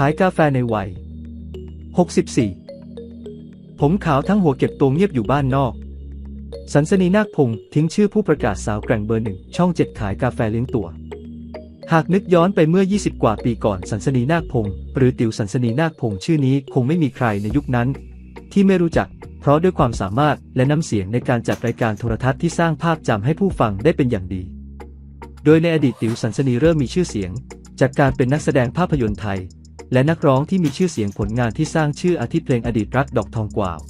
ขายกาแฟในวัย 64 ผมขาวทั้งหัวเก็บตัวเงียบอยู่บ้านนอก สันสนีนาคพงศ์ทิ้งชื่อผู้ประกาศสาวแกร่งเบอร์หนึ่งช่องเจ็ดขายกาแฟเลี้ยงตัว หากนึกย้อนไปเมื่อ 20 กว่าปีก่อนสันสนีนาคพงศ์หรือติ๋วสันสนีนาคพงศ์ชื่อนี้คงไม่มีใครในยุคนั้น ที่ไม่รู้จัก เพราะด้วยความสามารถและน้ำเสียงในการจัดรายการโทรทัศน์ที่สร้างภาพจำให้ผู้ฟังได้เป็นอย่างดี โดยในอดีตติ๋วสันสนีเริ่มมีชื่อเสียง จากการเป็นนักแสดงภาพยนตร์ไทย และนักร้องที่มีชื่อเสียงผลงานที่สร้างชื่ออาทิเพลงอดีตรักดอกทองกวาว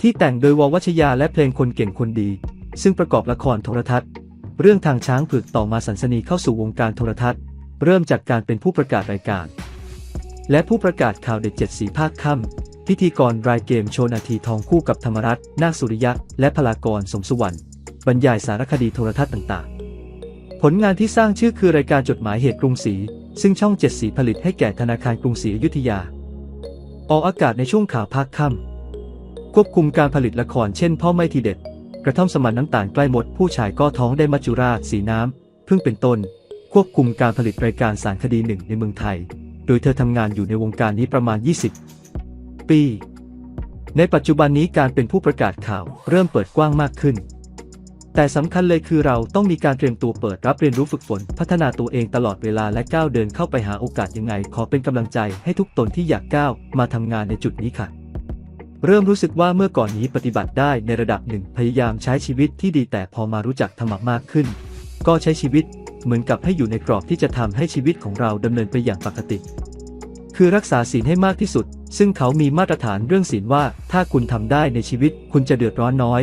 ที่แต่งโดยววัชยาและเพลงคนเก่งคนดี ซึ่งประกอบละครโทรทัศน์ เรื่องทางช้างผึกต่อมาสันสนีเข้าสู่วงการโทรทัศน์ เริ่มจากการเป็นผู้ประกาศรายการ และผู้ประกาศข่าวเด็ดเจ็ดสีภาคค่ำพิธีกรรายเกมโชว์นาทีทองคู่กับธรรมรัตน์นาคสุริยะ และพลากรสมสุวรรณบรรยายสารคดีโทรทัศน์ต่างๆ ผลงานที่สร้างชื่อคือรายการจดหมายเหตุกรุงศรี ซึ่งช่องเจ็ดสีผลิตให้แก่ธนาคารกรุงศรีอยุธยา ออกอากาศในช่วงข่าวภาคค่ำควบคุมการผลิตละครเช่นพ่อไม่ทีเด็ด กระท่อมสมันน้ำตาลใกล้หมด ผู้ชายก็ท้องได้มัจจุราชสีน้ำเพิ่งเป็นต้น ควบคุมการผลิตรายการสารคดีหนึ่งในเมืองไทย โดยเธอทำงานอยู่ในวงการนี้ประมาณ 20 ปี ในปัจจุบันนี้การเป็นผู้ประกาศข่าวเริ่มเปิดกว้างมากขึ้น แต่สำคัญเลยคือเราต้องมีการเตรียมตัวเปิดรับเรียนรู้ฝึกฝน พัฒนาตัวเองตลอดเวลาและก้าวเดินเข้าไปหาโอกาสยังไง ขอเป็นกำลังใจให้ทุกตนที่อยากก้าวมาทำงานในจุดนี้ค่ะ เริ่มรู้สึกว่าเมื่อก่อนนี้ปฏิบัติได้ในระดับหนึ่งพยายามใช้ชีวิตที่ดีแต่พอมารู้จักธรรมะมากขึ้น ก็ใช้ชีวิตเหมือนกับให้อยู่ในกรอบที่จะทำให้ชีวิตของเราดำเนินไปอย่างปกติ คือรักษาศีลให้มากที่สุด ซึ่งเขามีมาตรฐานเรื่องศีลว่า ถ้าคุณทำได้ในชีวิต คุณจะเดือดร้อนน้อย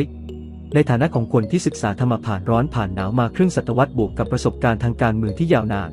ในฐานะของคนที่ศึกษาธรรมผ่านร้อนผ่านหนาวมาครึ่งศตวรรษบวกกับประสบการณ์ทางการเมืองที่ยาวนาน